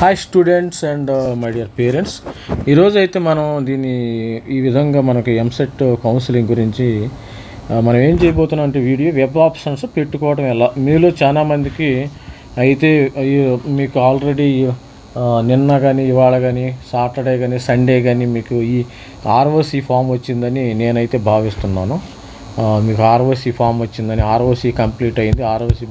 Hi students and my dear parents ఈరోజు అయితే మనం దీన్ని ఈ విధంగా మనకి ఎంసెట్ కౌన్సిలింగ్ గురించి మనం ఏం చేయబోతున్నాం అంటే వీడియో వెబ్ ఆప్షన్స్ పెట్టుకోవడం ఎలా? మీలో చాలామందికి అయితే అయ్యో, మీకు ఆల్రెడీ నిన్న కానీ ఇవాళ కానీ సాటర్డే కానీ సండే కానీ మీకు ఈ ఆర్ఓసి ఫామ్ వచ్చిందని నేనైతే భావిస్తున్నాను. మీకు ఆర్ఓసి ఫామ్ వచ్చిందని ఆర్ఓసి కంప్లీట్ అయింది ఆర్ఓసి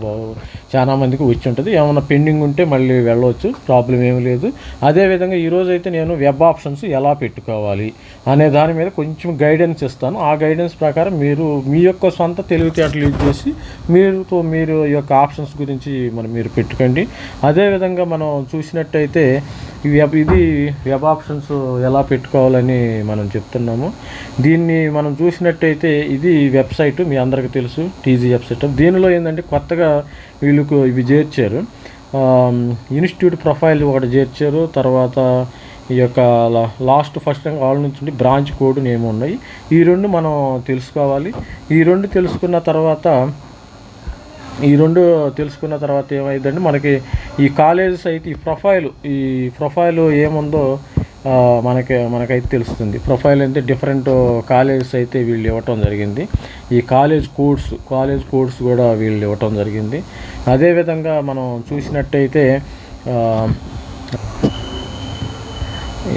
చాలామందికి చాలా మందికి వచ్చి ఉంటుంది ఏమైనా పెండింగ్ ఉంటే మళ్ళీ వెళ్ళవచ్చు ప్రాబ్లం ఏమీ లేదు. అదేవిధంగా ఈరోజు అయితే నేను వెబ్ ఆప్షన్స్ ఎలా పెట్టుకోవాలి అనే దాని మీద కొంచెం గైడెన్స్ ఇస్తాను. ఆ గైడెన్స్ ప్రకారం మీరు మీ యొక్క సొంత తెలివితేటలు యూజ్ చేసి మీరుతో మీరు ఈ యొక్క ఆప్షన్స్ గురించి మనం మీరు పెట్టుకోండి. అదేవిధంగా మనం చూసినట్టయితే వెబ్ ఇది వెబ్ ఆప్షన్స్ ఎలా పెట్టుకోవాలని మనం చెప్తున్నాము. దీన్ని మనం చూసినట్టయితే ఇది వెబ్సైట్ మీ అందరికీ తెలుసు టీజీ వెబ్సైట్ దీనిలో ఏంటంటే కొత్తగా వీళ్ళకు ఇవి చేర్చారు. ఇన్స్టిట్యూట్ ప్రొఫైల్ ఒకటి చేర్చారు. తర్వాత ఈ యొక్క లాస్ట్ ఫస్ట్ ఆల్ నుంచి ఉండి బ్రాంచ్ కోడ్ నేమ్ ఉన్నాయి. ఈ రెండు మనం తెలుసుకోవాలి. ఈ రెండు తెలుసుకున్న తర్వాత ఈ రెండు తెలుసుకున్న తర్వాత ఏమైందంటే మనకి ఈ కాలేజెస్ అయితే ఈ ప్రొఫైల్ ఈ ప్రొఫైల్ ఏముందో మనకి మనకైతే తెలుస్తుంది. ప్రొఫైల్ అయితే డిఫరెంట్ కాలేజెస్ అయితే వీళ్ళు ఇవ్వటం జరిగింది. ఈ కాలేజ్ కోడ్స్ కాలేజ్ కోడ్స్ కూడా వీళ్ళు ఇవ్వటం జరిగింది. అదేవిధంగా మనం చూసినట్టయితే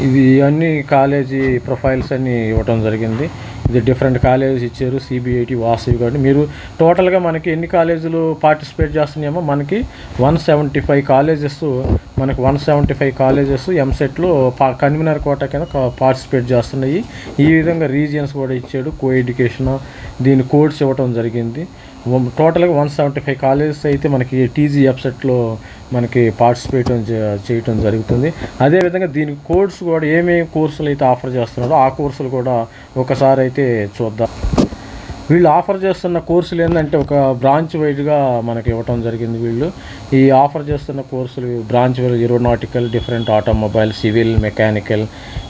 ఇది అన్ని కాలేజీ ప్రొఫైల్స్ అన్నీ ఇవ్వటం జరిగింది. ఇది డిఫరెంట్ కాలేజెస్ ఇచ్చారు సిబిఐటి వాసవి కాబట్టి మీరు టోటల్గా మనకి ఎన్ని కాలేజీలు పార్టిసిపేట్ చేస్తున్నాయేమో మనకి వన్ సెవెంటీ ఫైవ్ కాలేజెస్ మనకి వన్ సెవెంటీ ఫైవ్ కాలేజెస్ ఎంసెట్లో పా కన్వీనర్ కోట కింద పార్టిసిపేట్ చేస్తున్నాయి. ఈ విధంగా రీజియన్స్ కూడా ఇచ్చాడు కో ఎడ్యుకేషన్ దీని కోడ్స్ ఇవ్వటం జరిగింది. టోటల్గా వన్ సెవెంటీ ఫైవ్ కాలేజెస్ అయితే మనకి టీజీ వెబ్సైట్లో మనకి పార్టిసిపేట్ చేయటం జరుగుతుంది. అదేవిధంగా దీని కోర్స్ కూడా ఏమేమి కోర్సులు అయితే ఆఫర్ చేస్తున్నారో ఆ కోర్సులు కూడా ఒకసారి అయితే చూద్దాం. వీళ్ళు ఆఫర్ చేస్తున్న కోర్సులు ఏంటంటే ఒక బ్రాంచ్ వైడ్గా మనకి ఇవ్వటం జరిగింది వీళ్ళు. ఈ ఆఫర్ చేస్తున్న కోర్సులు branch wide aeronautical different automobile civil mechanical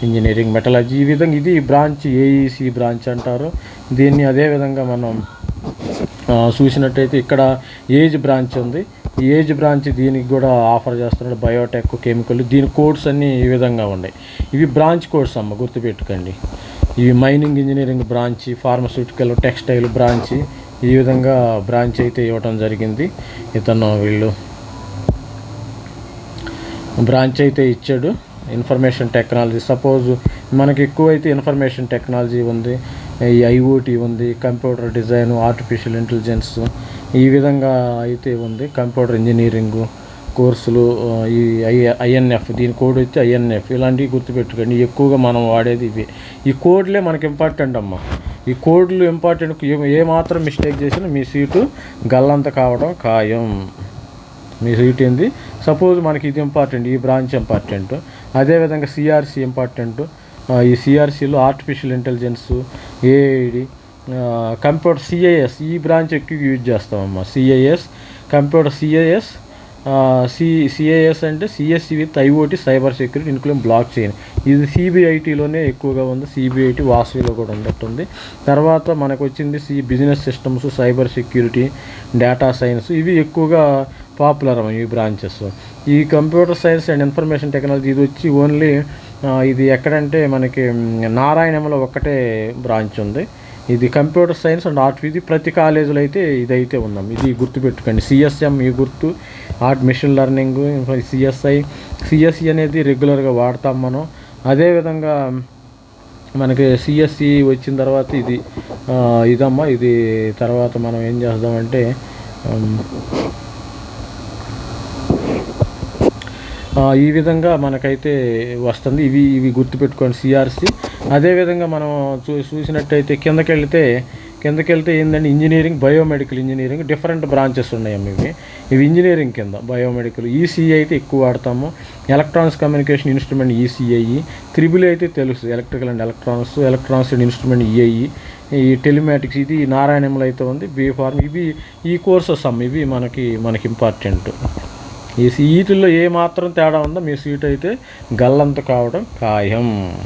engineering metallurgy ఈ విధంగా ఇది బ్రాంచ్ ఏఈసి బ్రాంచ్ అంటారు. దీన్ని అదేవిధంగా మనం చూసినట్టయితే ఇక్కడ ఏజ్ బ్రాంచ్ ఉంది. ఈ ఏజ్ బ్రాంచ్ దీనికి కూడా ఆఫర్ చేస్తున్నాడు బయోటెక్ కెమికల్. దీని కోడ్స్ అన్నీ ఈ విధంగా ఉన్నాయి. ఇవి బ్రాంచ్ కోడ్స్ అమ్మ గుర్తుపెట్టుకోండి. ఇవి mining engineering branch pharmaceutical textile branch ఈ విధంగా బ్రాంచ్ అయితే ఇవ్వటం జరిగింది. ఇతను వీళ్ళు బ్రాంచ్ అయితే ఇచ్చాడు. ఇన్ఫర్మేషన్ టెక్నాలజీ సపోజ్ మనకి ఎక్కువైతే ఇన్ఫర్మేషన్ టెక్నాలజీ ఉంది. ఈ ఐఓటీ ఉంది కంప్యూటర్ డిజైన్ ఆర్టిఫిషియల్ ఇంటెలిజెన్స్ ఈ విధంగా అయితే ఉంది కంప్యూటర్ ఇంజనీరింగ్ కోర్సులు ఈ ఐ ఐఎన్ఎఫ్ దీని కోడ్ వచ్చి ఐఎన్ఎఫ్. ఇలాంటివి గుర్తుపెట్టుకోండి. ఎక్కువగా మనం వాడేది ఇవి. ఈ కోడ్లే మనకి ఇంపార్టెంట్ అమ్మ. ఈ కోడ్లు ఇంపార్టెంట్ ఏ ఏ మాత్రం మిస్టేక్ చేసినా మీ సీటు గల్లంత కావడం ఖాయం. మీ సీట్ ఏంది? సపోజ్ మనకి ఇది ఇంపార్టెంట్ ఈ బ్రాంచ్ ఇంపార్టెంట్ అదేవిధంగా సిఆర్సి ఇంపార్టెంట్ ఈ సిఆర్సీలో artificial intelligence AID computer CIS ఈ బ్రాంచ్ ఎక్కువ use చేస్తామమ్మా. CIS computer CIS C CIS అంటే CSC with IOT cyber security including blockchain ఇది సిబిఐటీలోనే ఎక్కువగా ఉంది. సిబిఐటీ వాసవిలో కూడా ఉన్నట్టుంది. తర్వాత మనకు వచ్చింది C business systems cyber security data science ఇవి ఎక్కువగా పాపులర్ ఈ బ్రాంచెస్ ఈ computer science and information technology ఇది వచ్చి ఓన్లీ ఇది ఎక్కడంటే మనకి నారాయణంలో ఒక్కటే బ్రాంచ్ ఉంది. ఇది కంప్యూటర్ సైన్స్ అండ్ ఆర్ట్ ఇది ప్రతి కాలేజీలో అయితే ఇదైతే ఉందాం ఇది గుర్తుపెట్టుకోండి. సిఎస్ఎం ఈ గుర్తు art machine learning CSI CSC అనేది రెగ్యులర్గా వాడతాం మనం. అదేవిధంగా మనకి సిఎస్సి వచ్చిన తర్వాత ఇది ఇదమ్మా ఇది తర్వాత మనం ఏం చేద్దామంటే ఉమ్, ఆ, ఈ విధంగా మనకైతే వస్తుంది. ఇవి ఇవి గుర్తుపెట్టుకోండి సిఆర్సి. అదేవిధంగా మనం చూ చూసినట్టయితే కిందకి కిందకెళ్తే కిందకి వెళ్తే ఏంటంటే engineering biomedical engineering different branches ఉన్నాయమ్మ ఇవి. ఇవి ఇంజనీరింగ్ కింద బయోమెడికల్. ఈసీఐ అయితే ఎక్కువ వాడతాము. Electronics communication instrument ECI triple అయితే తెలుసు. Electrical and electronics electronics and instrument EIE E. Telematics ఇది నారాయణంలో అయితే ఉంది. బీఫార్మ్ ఇవి ఈ కోర్సెస్ అమ్మ ఇవి మనకి మనకి ఇంపార్టెంట్. ఈ సీటుల్లో ఏ మాత్రం తేడా ఉందో మీ సీట్ అయితే గల్లంత కావడం ఖాయం.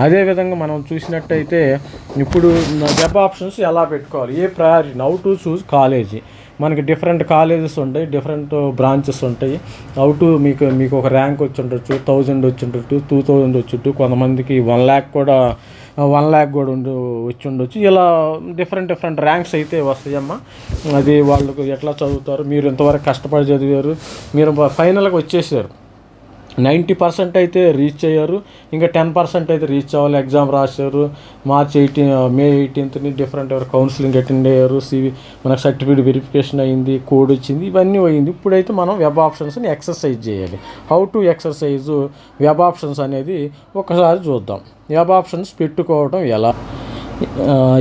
అదేవిధంగా మనం చూసినట్టయితే ఇప్పుడు వెబ్ ఆప్షన్స్ ఎలా పెట్టుకోవాలి? ఏ priority? Now to choose college. మనకి డిఫరెంట్ కాలేజెస్ ఉంటాయి డిఫరెంట్ బ్రాంచెస్ ఉంటాయి. అవుట్ మీకు మీకు ఒక ర్యాంక్ వచ్చి ఉండొచ్చు థౌజండ్ వచ్చి ఉండొచ్చు టూ థౌజండ్ వచ్చి కొంతమందికి వన్ ల్యాక్ కూడా వన్ ల్యాక్ కూడా ఉండు వచ్చి ఉండొచ్చు. ఇలా డిఫరెంట్ డిఫరెంట్ ర్యాంక్స్ అయితే వస్తాయమ్మా అది వాళ్ళకు ఎట్లా చదువుతారు మీరు ఇంతవరకు కష్టపడి చదివారు మీరు ఫైనల్గా వచ్చేసారు. నైంటీ పర్సెంట్ అయితే రీచ్ అయ్యారు. ఇంకా టెన్ పర్సెంట్ అయితే రీచ్ అవ్వాలి. ఎగ్జామ్ రాశారు. మార్చ్ ఎయిటీన్ మే ఎయిటీన్త్ని డిఫరెంట్ ఎవరు కౌన్సిలింగ్ అటెండ్ అయ్యారు. సివి మనకు సర్టిఫికేట్ వెరిఫికేషన్ అయింది కోడ్ వచ్చింది ఇవన్నీ అయింది ఇప్పుడైతే మనం వెబ్ ఆప్షన్స్ని ఎక్సర్సైజ్ చేయాలి. How to exercise web options అనేది ఒకసారి చూద్దాం. వెబ్ ఆప్షన్స్ పెట్టుకోవడం ఎలా?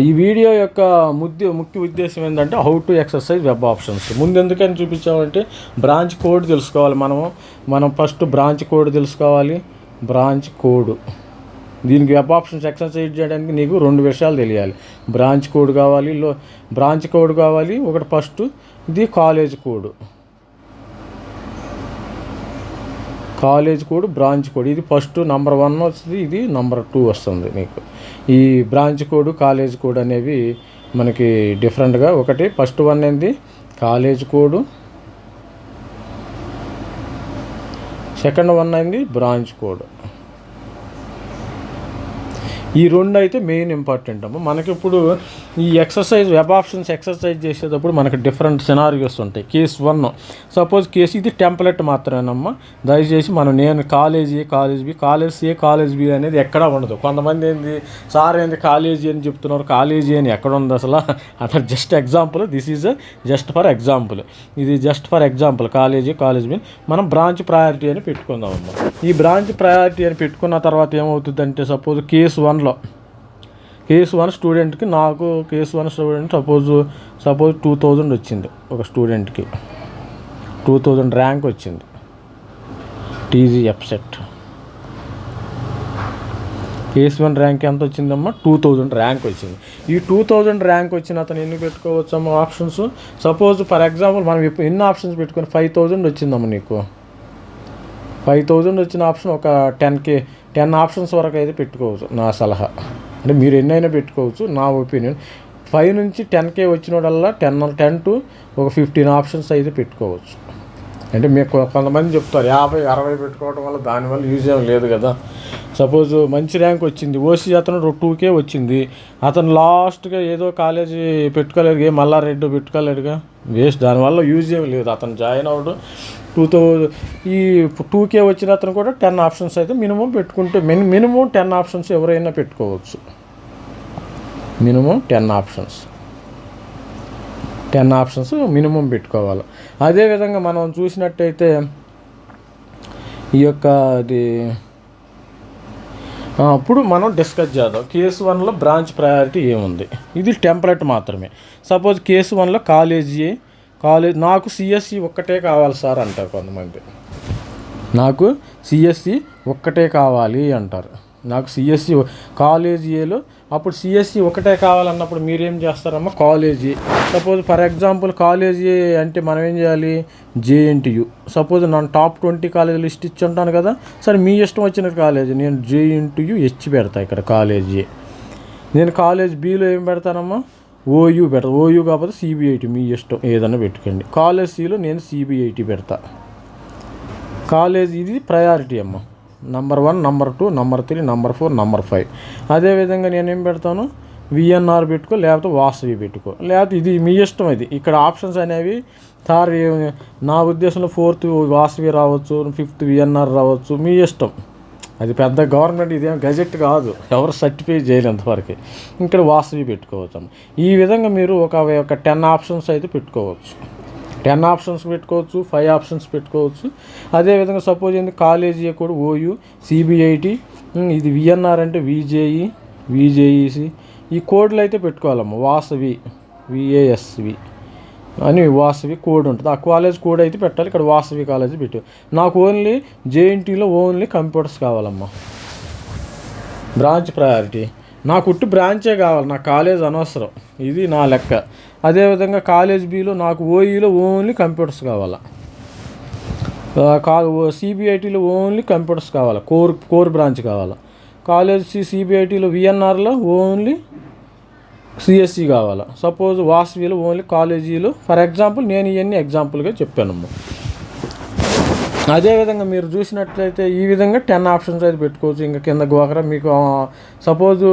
ఈ వీడియో యొక్క ముద్య ముఖ్య ఉద్దేశం ఏంటంటే how to exercise web options ముందు ఎందుకని చూపించామంటే బ్రాంచ్ కోడ్ తెలుసుకోవాలి మనము. మనం ఫస్ట్ బ్రాంచ్ కోడ్ తెలుసుకోవాలి. బ్రాంచ్ కోడ్ దీనికి వెబ్ ఆప్షన్స్ ఎక్సర్సైజ్ చేయడానికి నీకు రెండు విషయాలు తెలియాలి. బ్రాంచ్ కోడ్ కావాలి లో బ్రాంచ్ కోడ్ కావాలి ఒకటి ఫస్ట్ ఇది college code college code branch code. ఇది ఫస్ట్ నంబర్ వన్ వస్తుంది ఇది నంబర్ టూ వస్తుంది మీకు. ఈ బ్రాంచ్ కోడ్ కాలేజ్ కోడ్ అనేవి మనకి డిఫరెంట్గా ఒకటి. ఫస్ట్ వన్ ఏంది? College code. సెకండ్ వన్ అయింది బ్రాంచ్ కోడ్. ఈ రెండు అయితే మెయిన్ ఇంపార్టెంట్ అమ్మ. మనకి ఇప్పుడు ఈ ఎక్సర్సైజ్ వెబ్ ఆప్షన్స్ ఎక్సర్సైజ్ చేసేటప్పుడు మనకి డిఫరెంట్ సినారియోస్ ఉంటాయి. కేస్ వన్ సపోజ్ కేసు ఇది టెంప్లెట్ మాత్రమేనమ్మా. దయచేసి మనం నేను college A college B college A college B అనేది ఎక్కడా ఉండదు. కొంతమంది ఏంది సార్ ఏంది కాలేజీ అని చెప్తున్నారు. కాలేజీ అని ఎక్కడ ఉంది అసలు? అట్లా just example this is just for example ఇది just for example college college B మనం బ్రాంచ్ ప్రయారిటీ అని పెట్టుకుందాం అమ్మా ఈ బ్రాంచ్ ప్రయారిటీ అని పెట్టుకున్న తర్వాత ఏమవుతుందంటే సపోజ్ కేసు వన్లో కేఎస్ వన్ స్టూడెంట్కి నాకు KS one student suppose suppose two thousand వచ్చింది ఒక స్టూడెంట్కి టూ థౌజండ్ ర్యాంక్ వచ్చింది. TG EAPCET KS one rank ఎంత వచ్చిందమ్మా? టూ థౌజండ్ ర్యాంక్ వచ్చింది. ఈ టూ థౌజండ్ ర్యాంక్ వచ్చిన అతను ఎన్ని పెట్టుకోవచ్చమ్మా ఆప్షన్స్ సపోజ్ ఫర్ ఎగ్జాంపుల్ మనం ఇప్పుడు ఎన్ని ఆప్షన్స్ పెట్టుకొని ఫైవ్ థౌజండ్ వచ్చిందమ్మా నీకు. ఫైవ్ థౌజండ్ వచ్చిన ఆప్షన్ ఒక టెన్ కే టెన్ ఆప్షన్స్ వరకు అయితే పెట్టుకోవచ్చు నా సలహా. అంటే మీరు ఎన్నైనా పెట్టుకోవచ్చు నా ఒపీనియన్. ఫైవ్ నుంచి టెన్ కే వచ్చినోడల్లా టెన్ టెన్ టు ఒక ఫిఫ్టీన్ ఆప్షన్స్ అయితే పెట్టుకోవచ్చు. అంటే మీకు కొంతమంది చెప్తారు యాభై అరవై పెట్టుకోవడం వల్ల దానివల్ల యూజ్ ఏం లేదు కదా. సపోజ్ మంచి ర్యాంక్ వచ్చింది ఓసీ అతను టూకే వచ్చింది. అతను లాస్ట్గా ఏదో కాలేజీ పెట్టుకోలేదు మల్లారెడ్డి పెట్టుకోలేడుగా. వేస్ట్ దానివల్ల యూజ్ ఏం లేదు. అతను జాయిన్ అవ్వడం. టూ థౌజండ్ ఈ టూకే వచ్చిన అతను కూడా టెన్ ఆప్షన్స్ అయితే మినిమం పెట్టుకుంటే మిని మినిమం టెన్ ఆప్షన్స్ ఎవరైనా పెట్టుకోవచ్చు. Minimum ten options. Ten options minimum పెట్టుకోవాలి. అదేవిధంగా మనం చూసినట్టయితే ఈ యొక్క అది అప్పుడు మనం డిస్కస్ చేద్దాం. కేసు వన్లో బ్రాంచ్ ప్రయారిటీ ఏముంది? ఇది టెంప్లెట్ మాత్రమే. సపోజ్ కేసు వన్లో కాలేజీ కాలేజ్ నాకు సిఎస్సి ఒక్కటే కావాలి సార్ అంటారు కొంతమంది. నాకు సిఎస్సి ఒక్కటే కావాలి అంటారు. నాకు సిఎస్సి కాలేజీలో అప్పుడు సిఎస్సి ఒకటే కావాలన్నప్పుడు మీరేం చేస్తారమ్మా? College. Suppose for example college అంటే మనం ఏం చేయాలి? జేఎన్టీయు సపోజ్ నన్ను టాప్ ట్వంటీ కాలేజీ లిస్ట్ ఇచ్చి ఉంటాను కదా? సరే మీ ఇష్టం వచ్చిన కాలేజీ. నేను జేఎన్టీయు హెచ్ పెడతా ఇక్కడ కాలేజీ. నేను కాలేజ్ బీలో ఏం పెడతానమ్మా? ఓయూ పెడతా ఓయూ కాకపోతే సిబిఐటి మీ ఇష్టం ఏదైనా పెట్టుకోండి. కాలేజ్ సిలో నేను సిబిఐటి పెడతా. కాలేజ్ ఇది ప్రయారిటీ అమ్మ. Number one number two number three number four number five అదేవిధంగా నేనేం పెడతాను? విఎన్ఆర్ పెట్టుకో లేకపోతే వాసవి పెట్టుకో. లేకపోతే ఇది మీ ఇష్టం ఇది. ఇక్కడ ఆప్షన్స్ అనేవి థార్ నా ఉద్దేశంలో ఫోర్త్ వాసవి రావచ్చు ఫిఫ్త్ విఎన్ఆర్ రావచ్చు మీ ఇష్టం. అది పెద్ద గవర్నమెంట్ ఇదేం గజెట్ కాదు. ఎవరు సర్టిఫై చేయలేంతవరకు ఇక్కడ వాసవి పెట్టుకోవచ్చు. ఈ విధంగా మీరు ఒక ఒక టెన్ ఆప్షన్స్ అయితే పెట్టుకోవచ్చు. టెన్ ఆప్షన్స్ పెట్టుకోవచ్చు ఫైవ్ ఆప్షన్స్ పెట్టుకోవచ్చు. అదేవిధంగా సపోజ్ ఏంది కాలేజీ కూడా ఓయూ సిబిఐటి ఇది విఎన్ఆర్ అంటే విజేఈ విజేఈసి ఈ కోడ్లు అయితే పెట్టుకోవాలమ్మ. వాసవి విఏఎస్వి. అని వాసవి కోడ్ ఉంటుంది. ఆ కాలేజ్ కోడ్ అయితే పెట్టాలి. ఇక్కడ వాసవి కాలేజ్ పెట్టు. నాకు ఓన్లీ జేఎన్టీలో ఓన్లీ కంప్యూటర్స్ కావాలమ్మా. బ్రాంచ్ ప్రయారిటీ నాకు కుట్టు బ్రాంచే కావాలి. నా కాలేజ్ అనవసరం. ఇది నా లెక్క. అదేవిధంగా కాలేజ్ బీలో నాకు ఓఈలో ఓన్లీ కంప్యూటర్స్ కావాలా? కా సిబిఐటీలో ఓన్లీ కంప్యూటర్స్ కావాలి? కోర్ కోర్ బ్రాంచ్ కావాలి? కాలేజ్ సిబిఐటీలో విఎన్ఆర్లో ఓన్లీ సిఎస్సి కావాలా? సపోజ్ వాసవీలు ఓన్లీ కాలేజీలు ఫర్ ఎగ్జాంపుల్ నేను ఇవన్నీ ఎగ్జాంపుల్గా చెప్పానమ్మా అదేవిధంగా మీరు చూసినట్లయితే ఈ విధంగా టెన్ ఆప్షన్స్ అయితే పెట్టుకోవచ్చు. ఇంకా కింద గోకరా మీకు సపోజ్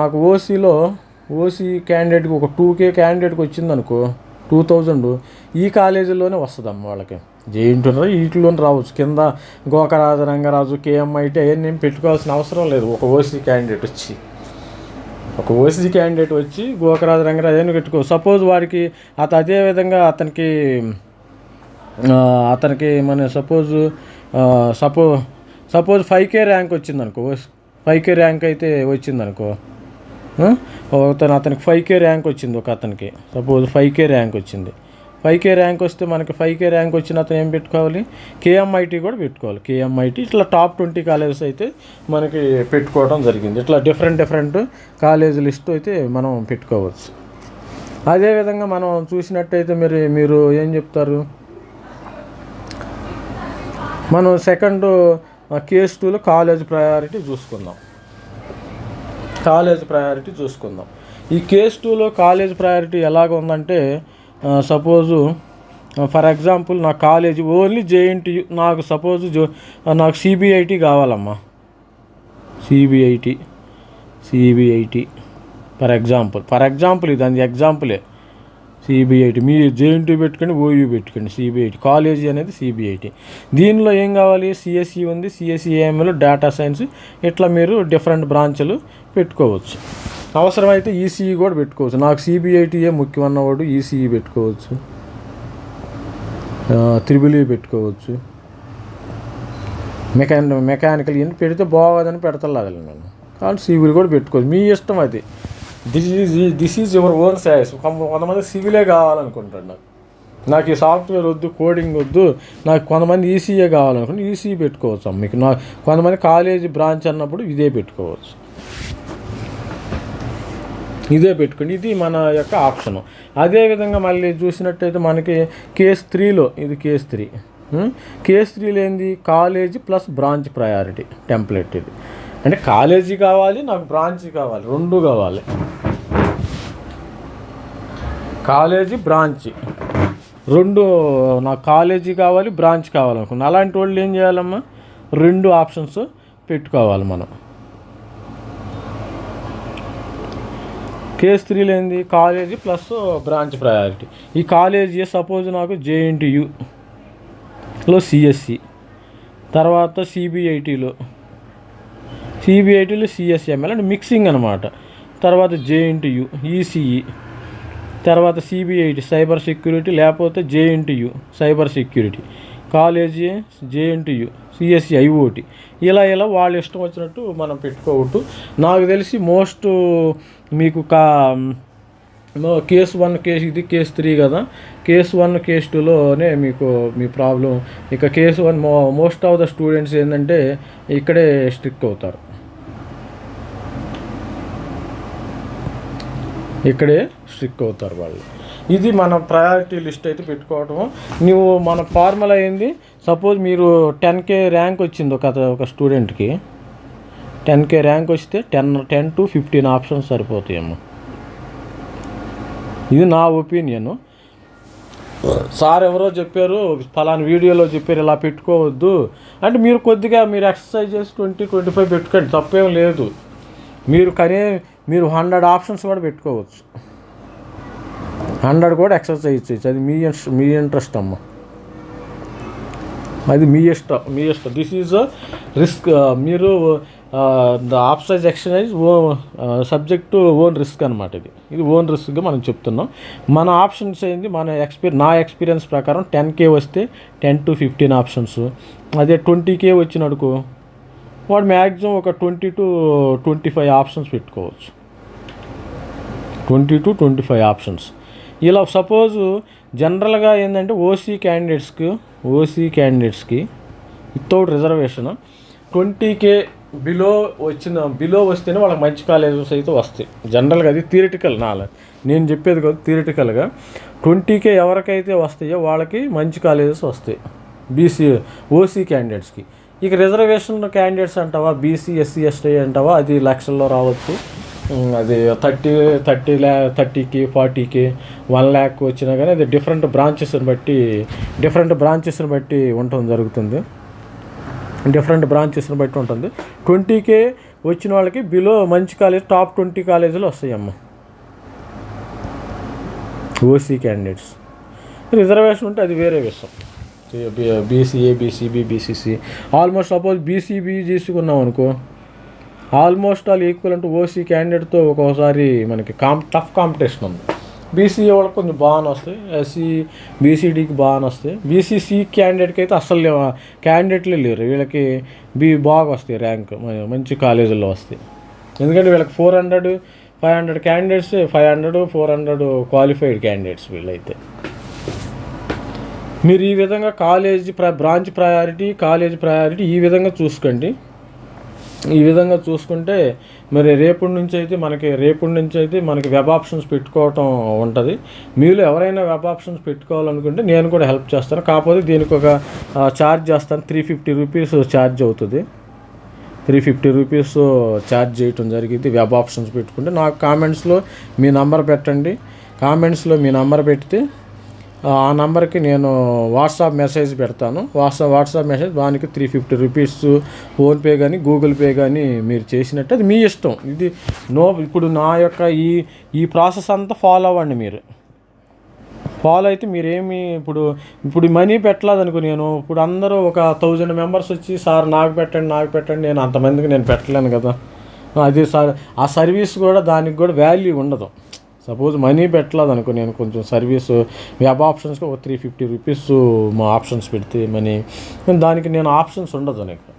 నాకు ఓసీలో ఓసీ క్యాండిడేట్కి ఒక టూ కే క్యాండిడేట్కి వచ్చిందనుకో టూ థౌజండ్ ఈ కాలేజీలోనే వస్తుందమ్మ వాళ్ళకి. జేయింటున్నారు వీటిలోనే రావచ్చు. కింద గోకరాజు రంగరాజు కేఎంఐటీ అవన్నీ పెట్టుకోవాల్సిన అవసరం లేదు. ఒక ఓసీ క్యాండిడేట్ వచ్చి. ఒక ఓసీ క్యాండిడేట్ వచ్చి గోకరాజు రంగరాజు పెట్టుకో. సపోజ్ వారికి అత అదే విధంగా అతనికి అతనికి మన సపోజ్ సపో సపోజ్ ఫైవ్ కే ర్యాంక్ వచ్చిందనుకో. ఫైవ్ కే ర్యాంక్ అయితే వచ్చిందనుకో. అతను అతనికి ఫైవ్ కే ర్యాంక్ వచ్చింది ఒక అతనికి. సపోజ్ ఫైవ్ కే ర్యాంక్ వచ్చింది. ఫైవ్ కే ర్యాంక్ వస్తే మనకి ఫైవ్ కే ర్యాంక్ వచ్చిన అతను ఏం పెట్టుకోవాలి? కేఎంఐటి కూడా పెట్టుకోవాలి. కేఎంఐటి ఇట్లా టాప్ ట్వంటీ కాలేజెస్ అయితే మనకి పెట్టుకోవడం జరిగింది. ఇట్లా డిఫరెంట్ డిఫరెంట్ కాలేజ్ లిస్ట్ అయితే మనం పెట్టుకోవచ్చు. అదేవిధంగా మనం చూసినట్టయితే మీరు మీరు ఏం చెప్తారు? మనం సెకండ్ కేస్ టూలో కాలేజ్ ప్రయారిటీ చూసుకుందాం. కాలేజ్ ప్రయారిటీ చూసుకుందాం. ఈ కేస్ టూలో కాలేజ్ ప్రయారిటీ ఎలాగ ఉందంటే సపోజు ఫర్ ఎగ్జాంపుల్ నా కాలేజ్ ఓన్లీ జేఎన్టీయు నాకు సపోజ్ జో నాకు సిబిఐటి కావాలమ్మా. CBIT CBIT for example for example ఇది అది ఎగ్జాంపులే. సిబిఐటి మీ జేఎన్టీ పెట్టుకోండి ఓయూ పెట్టుకోండి సిబిఐటి కాలేజీ అనేది సిబిఐటి దీనిలో ఏం కావాలి? సిఎస్ఈ ఉంది. CSC data science. ఇట్లా మీరు డిఫరెంట్ బ్రాంచ్లు పెట్టుకోవచ్చు. అవసరమైతే ఈసీఈ కూడా పెట్టుకోవచ్చు. నాకు సిబిఐటియే ముఖ్యం అన్నవాడు ఈసీఈ పెట్టుకోవచ్చు. త్రిబుల్ పెట్టుకోవచ్చు. మెకాన్ మెకానికల్ ఇవన్నీ పెడితే బాగోదని పెడతలేదు నేను కాబట్టి సివిల్ కూడా పెట్టుకోవచ్చు. మీ ఇష్టం అది. This is this is your own choice కొంతమంది సివిలే కావాలనుకుంటాడు నాకు. నాకు ఈ సాఫ్ట్వేర్ వద్దు కోడింగ్ వద్దు నాకు కొంతమంది ఈసీఏ కావాలనుకుంటే ఈసీఈ పెట్టుకోవచ్చు మీకు నా కొంతమంది కాలేజీ బ్రాంచ్ అన్నప్పుడు ఇదే పెట్టుకోవచ్చు. ఇదే పెట్టుకోండి. ఇది మన యొక్క ఆప్షను. అదేవిధంగా మళ్ళీ చూసినట్టయితే మనకి కేస్ త్రీలో ఇది కేస్ త్రీ. కేస్ త్రీలో ఏంది? College plus branch priority template ఇది. అంటే కాలేజీ కావాలి నాకు బ్రాంచ్ కావాలి రెండు కావాలి. College branch. రెండు నాకు కాలేజీ కావాలి బ్రాంచ్ కావాలనుకున్నా. అలాంటి వాళ్ళు ఏం చేయాలమ్మా? రెండు ఆప్షన్స్ పెట్టుకోవాలి మనం. కేస్ త్రీలో ఏంది? College plus branch priority. ఈ కాలేజీ సపోజ్ నాకు జేఎన్టీయులో సిఎస్సి తర్వాత సిబిఐటీలో సిబిఐటీలు సిఎస్ఎంఎల్ అంటే మిక్సింగ్ అనమాట తర్వాత జేఎన్టీయు ఈసీఈ తర్వాత సిబిఐటి సైబర్ సెక్యూరిటీ లేకపోతే JNTU cyber security college JNTU CSC IOT ఇలా ఇలా వాళ్ళ ఇష్టం వచ్చినట్టు మనం పెట్టుకోవద్దు నాకు తెలిసి మోస్ట్ మీకు కా కేసు వన్ కేసు ఇది కేసు త్రీ కదా. కేసు వన్ కేసు టూలోనే మీకు మీ ప్రాబ్లం ఇక కేసు వన్ మో మోస్ట్ ఆఫ్ ద స్టూడెంట్స్ ఏంటంటే ఇక్కడే స్ట్రిక్ అవుతారు. ఇక్కడే స్ట్రిక్ అవుతారు వాళ్ళు. ఇది మన ప్రయారిటీ లిస్ట్ అయితే పెట్టుకోవటం నువ్వు మన ఫార్మల్ అయింది సపోజ్ మీరు టెన్ కే ర్యాంక్ వచ్చింది ఒక ఒక స్టూడెంట్కి టెన్ కే ర్యాంక్ వస్తే ten ten to fifteen options సరిపోతాయమ్మా ఇది నా ఒపీనియన్ సార్ ఎవరో చెప్పారు ఫలానా వీడియోలో చెప్పారు ఇలా పెట్టుకోవద్దు. అంటే మీరు కొద్దిగా మీరు ఎక్సర్సైజ్ చేసి ట్వంటీ ట్వంటీ ఫైవ్ పెట్టుకోండి తప్పేం లేదు. మీరు కనీ మీరు హండ్రెడ్ ఆప్షన్స్ కూడా పెట్టుకోవచ్చు. హండ్రెడ్ కూడా ఎక్సర్సైజ్ చేయొచ్చు. అది మీ మీ ఇంట్రెస్ట్ అమ్మ. అది మీ ఇష్టం మీ ఇష్టం. దిస్ ఈజ్ రిస్క్ మీరు ద ఆప్సైజ్ ఎక్సర్సైజ్ ఓ సబ్జెక్ట్ ఓన్ రిస్క్ అనమాట ఇది. ఇది ఓన్ రిస్క్గా మనం చెప్తున్నాం. మన ఆప్షన్స్ ఏంది? మన ఎక్స్పీరియన్స్ నా ఎక్స్పీరియన్స్ ప్రకారం టెన్ కే వస్తే టెన్ టు ఫిఫ్టీన్ ఆప్షన్స్. అదే ట్వంటీ కే వచ్చినడుకో వాడు మ్యాక్సిమం ఒక twenty to twenty five options పెట్టుకోవచ్చు. Twenty to twenty five options. ఇలా సపోజు జనరల్గా ఏంటంటే ఓసీ క్యాండిడేట్స్కి ఓసీ క్యాండిడేట్స్కి without reservation. Twenty K below వచ్చిన బిలో వస్తేనే వాళ్ళకి మంచి కాలేజెస్ అయితే వస్తాయి. జనరల్గా అది థియరిటికల్ నాలెడ్జ్ నేను చెప్పేది కాదు థియరిటికల్గా ట్వంటీకే ఎవరికైతే వస్తాయో వాళ్ళకి మంచి కాలేజెస్ వస్తాయి. బీసీ ఓసీ క్యాండిడేట్స్కి. ఇక రిజర్వేషన్ క్యాండిడేట్స్ అంటావా? బీసీ ఎస్సీ ఎస్టీ అంటావా? అది లక్షల్లో రావచ్చు. అది థర్టీ థర్టీ ల్యా థర్టీకి ఫార్టీకి వన్ ల్యాక్ వచ్చినా కానీ అది డిఫరెంట్ బ్రాంచెస్ని బట్టి డిఫరెంట్ బ్రాంచెస్ని బట్టి ఉండటం జరుగుతుంది. డిఫరెంట్ బ్రాంచెస్ని బట్టి ఉంటుంది. ట్వంటీకే వచ్చిన వాళ్ళకి బిలో మంచి కాలేజ్ టాప్ ట్వంటీ కాలేజీలు వస్తాయమ్మ. OC candidates. రిజర్వేషన్ ఉంటే అది వేరే విషయం. BCA BCB BCC almost suppose BCB తీసుకున్నాం అనుకో ఆల్మోస్ట్ ఆల్ ఈక్వల్ అంటే ఓసీ క్యాండిడేట్తో ఒక్కోసారి మనకి కాం టఫ్ కాంపిటీషన్ ఉంది. బీసీ వాళ్ళకి కొంచెం బాగానే వస్తాయి. ఎస్సీ బీసీడీకి బాగానే వస్తాయి. బీసీసీ క్యాండిడేట్కి అయితే అసలు క్యాండిడేట్లే లేరు. వీళ్ళకి బీ బాగా వస్తాయి ర్యాంక్. మంచి కాలేజీల్లో వస్తాయి. ఎందుకంటే వీళ్ళకి four hundred five hundred candidates five hundred four hundred qualified candidates వీళ్ళైతే. మీరు ఈ విధంగా కాలేజ్ ప్ర బ్రాంచ్ ప్రయారిటీ కాలేజ్ ప్రయారిటీ ఈ విధంగా చూసుకోండి. ఈ విధంగా చూసుకుంటే మరి రేపటి నుంచి అయితే మనకి రేపటి నుంచి అయితే మనకి వెబ్ ఆప్షన్స్ పెట్టుకోవటం ఉంటుంది. మీలో ఎవరైనా వెబ్ ఆప్షన్స్ పెట్టుకోవాలనుకుంటే నేను కూడా హెల్ప్ చేస్తాను. కాకపోతే దీనికి ఒక ఛార్జ్ చేస్తాను. త్రీ ఫిఫ్టీ రూపీస్ ఛార్జ్ అవుతుంది. త్రీ ఫిఫ్టీ రూపీస్ ఛార్జ్ చేయటం జరిగింది. వెబ్ ఆప్షన్స్ పెట్టుకుంటే నాకు కామెంట్స్లో మీ నంబర్ పెట్టండి. కామెంట్స్లో మీ నంబర్ పెడితే ఆ నెంబర్కి నేను వాట్సాప్ మెసేజ్ పెడతాను. వాట్సాప్ వాట్సాప్ మెసేజ్ దానికి త్రీ ఫిఫ్టీ రూపీస్ ఫోన్పే కానీ గూగుల్ పే కానీ మీరు చేసినట్టు అది మీ ఇష్టం. ఇది నో ఇప్పుడు నా యొక్క ఈ ఈ ప్రాసెస్ అంతా ఫాలో అవ్వండి మీరు. ఫాలో అయితే మీరేమి ఇప్పుడు ఇప్పుడు మనీ పెట్టలేదనుకో నేను ఇప్పుడు అందరూ ఒక థౌజండ్ మెంబర్స్ వచ్చి సార్ నాకు పెట్టండి నాకు పెట్టండి నేను అంతమందికి నేను పెట్టలేను కదా. అది సార్ ఆ సర్వీస్ కూడా దానికి కూడా వాల్యూ ఉండదు. సపోజ్ మనీ పెట్టలేదు అనుకో నేను కొంచెం సర్వీస్ వెబ్ ఆప్షన్స్కి ఒక త్రీ ఫిఫ్టీ రూపీస్ మా ఆప్షన్స్ పెడితే మనీ. దానికి నేను ఆప్షన్స్ ఉండదు నీకు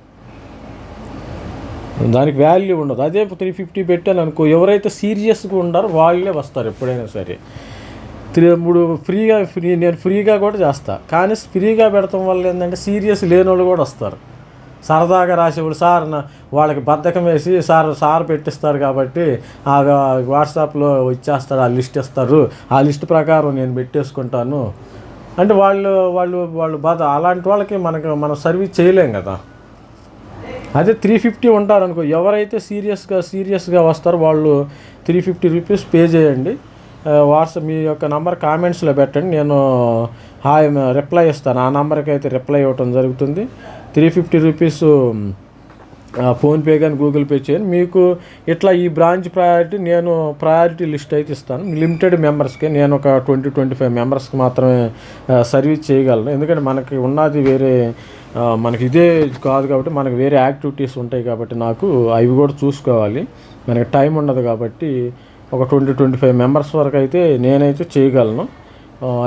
దానికి వాల్యూ ఉండదు. అదే త్రీ ఫిఫ్టీ పెట్టాను అనుకో ఎవరైతే సీరియస్గా ఉండారో వాళ్ళే వస్తారు ఎప్పుడైనా సరే. త్రీ మూడు ఫ్రీగా ఫ్రీ నేను ఫ్రీగా కూడా చేస్తాను కానీ ఫ్రీగా పెడతాం వల్ల ఏంటంటే సీరియస్ లేని వాళ్ళు కూడా వస్తారు. సరదాగా రాసేవాడు సార్ వాళ్ళకి బద్ధకం వేసి సార్ సార్ పెట్టిస్తారు కాబట్టి ఆ వాట్సాప్లో ఇచ్చేస్తారు ఆ లిస్ట్ ఇస్తారు. ఆ లిస్ట్ ప్రకారం నేను పెట్టేసుకుంటాను. అంటే వాళ్ళు వాళ్ళు వాళ్ళు బాధ. అలాంటి వాళ్ళకి మనకు మనం సర్వీస్ చేయలేం కదా. అదే త్రీ ఫిఫ్టీ ఉంటారు అనుకో ఎవరైతే సీరియస్గా సీరియస్గా వస్తారో వాళ్ళు త్రీ ఫిఫ్టీ రూపీస్ పే చేయండి. వాట్సాప్ మీ యొక్క నంబర్ కామెంట్స్లో పెట్టండి. నేను హాయ్ రిప్లై ఇస్తాను. ఆ నంబర్కి అయితే రిప్లై ఇవ్వటం జరుగుతుంది. త్రీ ఫిఫ్టీ రూపీస్ ఫోన్పే కానీ గూగుల్ పే చేయండి. మీకు ఇట్లా ఈ బ్రాంచ్ ప్రయారిటీ నేను ప్రయారిటీ లిస్ట్ అయితే ఇస్తాను. లిమిటెడ్ మెంబర్స్కి నేను ఒక ట్వంటీ ట్వంటీ ఫైవ్ మెంబర్స్కి మాత్రమే సర్వీస్ చేయగలను. ఎందుకంటే మనకి ఉన్నది వేరే మనకి ఇదే కాదు కాబట్టి మనకి వేరే యాక్టివిటీస్ ఉంటాయి కాబట్టి నాకు అవి కూడా చూసుకోవాలి. మనకి టైం ఉండదు కాబట్టి ఒక ట్వంటీ ట్వంటీ ఫైవ్ మెంబర్స్ వరకు అయితే నేనైతే చేయగలను.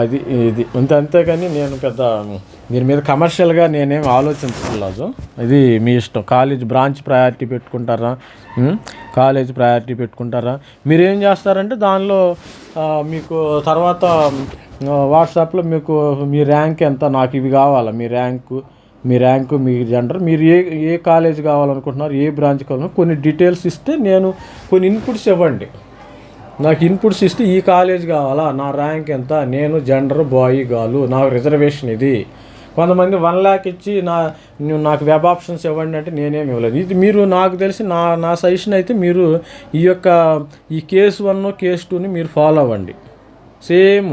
అది ఇది. అంతే అంతేకాని నేను పెద్ద దీని మీద కమర్షియల్గా నేనేం ఆలోచించలేదు ఇది మీ ఇష్టం. కాలేజ్ బ్రాంచ్ ప్రయారిటీ పెట్టుకుంటారా? కాలేజ్ ప్రయారిటీ పెట్టుకుంటారా? మీరు ఏం చేస్తారంటే దానిలో మీకు తర్వాత వాట్సాప్లో మీకు మీ ర్యాంక్ ఎంత? నాకు ఇవి కావాలా? మీ ర్యాంకు మీ ర్యాంకు మీ జెండర్ మీరు ఏ ఏ కాలేజ్ కావాలనుకుంటున్నారు ఏ బ్రాంచ్ కావాలనుకుంటున్నారు కొన్ని డీటెయిల్స్ ఇస్తే నేను కొన్ని ఇన్పుట్స్ ఇవ్వండి. నాకు ఇన్పుట్స్ ఇస్తే ఈ కాలేజ్ కావాలా? నా ర్యాంక్ ఎంత? నేను జెండర్ బాయ్ గాలు నాకు రిజర్వేషన్ ఇది. కొంతమంది వన్ ల్యాక్ ఇచ్చి నా నువ్వు నాకు వెబ్ ఆప్షన్స్ ఇవ్వండి అంటే నేనేమి ఇవ్వలేదు. ఇది మీరు నాకు తెలిసి నా నా సజెషన్ అయితే మీరు ఈ యొక్క ఈ కేసు వన్ కేసు టూని మీరు ఫాలో అవ్వండి. సేమ్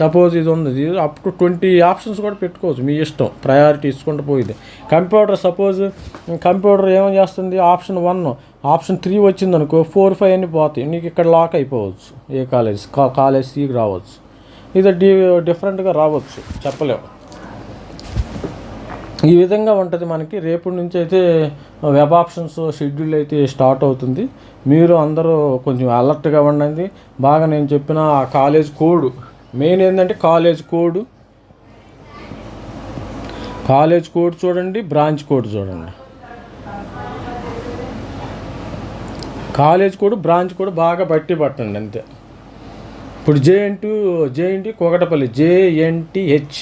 సపోజ్ ఇది ఉంది. ఇది అప్ టు ట్వంటీ ఆప్షన్స్ కూడా పెట్టుకోవచ్చు. మీ ఇష్టం. ప్రయారిటీ ఇచ్చుకుంటూ పోయింది. కంప్యూటర్ సపోజ్ కంప్యూటర్ ఏమని చేస్తుంది? ఆప్షన్ వన్ ఆప్షన్ త్రీ వచ్చిందనుకో ఫోర్ ఫైవ్ అని పోతాయి. నీకు ఇక్కడ లాక్ అయిపోవచ్చు. ఏ కాలేజ్? కాలేజ్ సీకి రావచ్చు. ఇది డి డిఫరెంట్గా రావచ్చు. చెప్పలేము. ఈ విధంగా ఉంటుంది మనకి. రేపటి నుంచి అయితే వెబ్ ఆప్షన్స్ షెడ్యూల్ అయితే స్టార్ట్ అవుతుంది. మీరు అందరూ కొంచెం అలర్ట్గా ఉండండి. బాగా నేను చెప్పిన ఆ కాలేజ్ కోడ్. మెయిన్ ఏంటంటే కాలేజ్ కోడ్. కాలేజ్ కోడ్ చూడండి బ్రాంచ్ కోడ్ చూడండి. కాలేజ్ కూడా బ్రాంచ్ కూడా బాగా బట్టి పట్టండి అంతే. ఇప్పుడు JNT JNT Kukatpally JNTH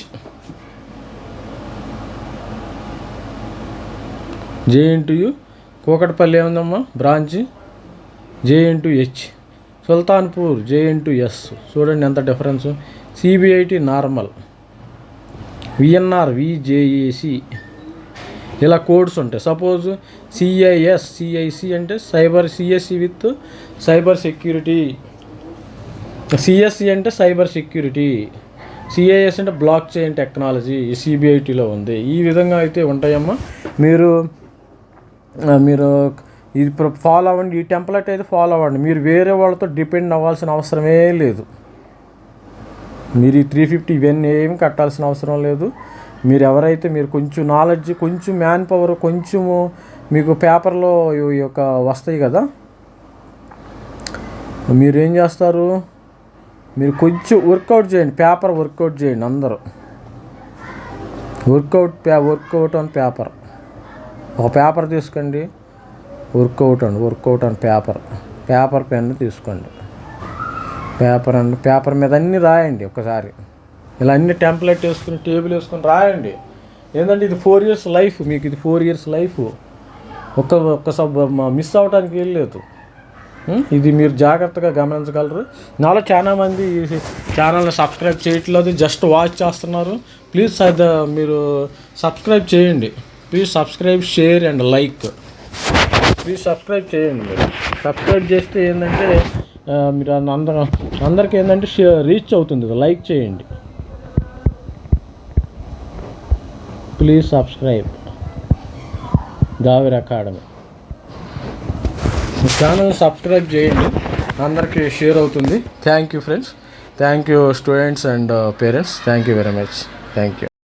JNTU Kukatpally ఏముందమ్మా? Branch. JNTU H. Sultanpur JNTU S. చూడండి ఎంత difference. CBIT normal. VNR VJAC ఇలా కోడ్స్ ఉంటాయి. సపోజ్ సిఐఎస్ సిఐసి అంటే cyber CSC with cyber security CSC అంటే సైబర్ సెక్యూరిటీ సిఐఎస్ అంటే బ్లాక్ చైన్ టెక్నాలజీ సిబిఐటీలో ఉంది. ఈ విధంగా అయితే ఉంటాయమ్మా. మీరు మీరు ఇది ఫాలో అవ్వండి. ఈ టెంప్లెట్ అయితే ఫాలో అవ్వండి. మీరు వేరే వాళ్ళతో డిపెండ్ అవ్వాల్సిన అవసరమే లేదు. మీరు ఈ త్రీ ఫిఫ్టీ ఇవన్నీ ఏమి కట్టాల్సిన అవసరం లేదు. మీరు ఎవరైతే మీరు కొంచెం నాలెడ్జ్ కొంచెం మ్యాన్ పవర్ కొంచెము మీకు పేపర్లో ఈ యొక్క వస్తాయి కదా? మీరు ఏం చేస్తారు? మీరు కొంచెం వర్కౌట్ చేయండి పేపర్ వర్కౌట్ చేయండి అందరూ. వర్కౌట్ పే వర్కౌట్ ఆన్ పేపర్ ఒక పేపర్ తీసుకోండి. వర్కౌట్ అండి work out on paper paper pen తీసుకోండి. పేపర్ అండ్ పేపర్ మీద అన్నీ రాయండి ఒకసారి. ఇలా అన్ని టెంప్లెట్ వేసుకుని టేబుల్ వేసుకుని రాయండి. ఏంటంటే ఇది ఫోర్ ఇయర్స్ లైఫ్ మీకు ఇది ఫోర్ ఇయర్స్ లైఫ్ ఒక్క ఒక్క సబ్ మిస్ అవ్వడానికి వెళ్ళలేదు ఇది మీరు జాగ్రత్తగా గమనించగలరు. నాలో చాలా మంది ఛానల్ని సబ్స్క్రైబ్ చేయట్లేదు జస్ట్ వాచ్ చేస్తున్నారు. ప్లీజ్ సద మీరు సబ్స్క్రైబ్ చేయండి. Please subscribe share and like please subscribe చేయండి. మీరు సబ్స్క్రైబ్ చేస్తే ఏంటంటే మీరు అందరూ అందరికీ ఏంటంటే రీచ్ అవుతుంది. లైక్ చేయండి. Please subscribe. దావిర్ academy. Channel subscribe చేయండి. అందరికీ షేర్ అవుతుంది. Thank you friends. Thank you students and parents. Thank you very much. Thank you.